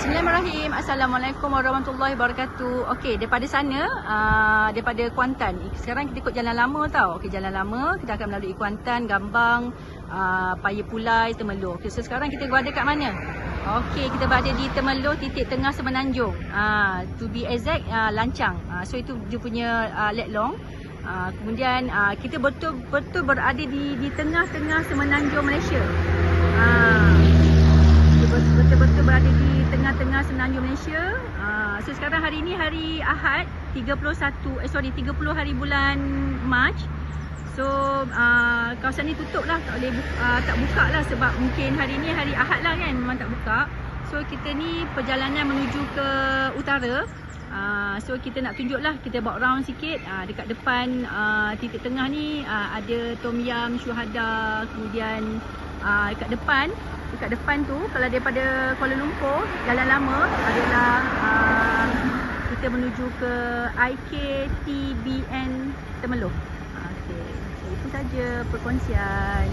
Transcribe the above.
Bismillahirrahmanirrahim. Assalamualaikum warahmatullahi wabarakatuh. Okey, daripada sana, uh, daripada Kuantan. Sekarang kita ikut jalan lama tau. Okey, jalan lama. Kita akan melalui Kuantan, Gambang, uh, Paya Pulai, Temelur. Okey, so sekarang kita berada kat mana? Okey, kita berada di Temelur, titik tengah Semenanjung. Uh, to be exact, uh, Lancang. Uh, so itu dia punya uh, let long. Uh, kemudian uh, kita betul-betul berada di di tengah-tengah Semenanjung Malaysia. Uh, tengah-tengah Semenanjung Malaysia. Uh, so sekarang hari ini hari Ahad 31 eh sorry 30 hari bulan Mac. So uh, kawasan ni tutup lah tak boleh buka, uh, tak buka lah sebab mungkin hari ni hari Ahad lah kan memang tak buka. So kita ni perjalanan menuju ke utara. Uh, so kita nak tunjuk lah kita bawa round sikit uh, dekat depan uh, titik tengah ni uh, ada Tom Yam, Syuhada kemudian uh, dekat depan dekat depan tu kalau daripada Kuala Lumpur jalan lama adalah uh, kita menuju ke IKTBN Temelloh. Okey. So, itu saja perkongsian.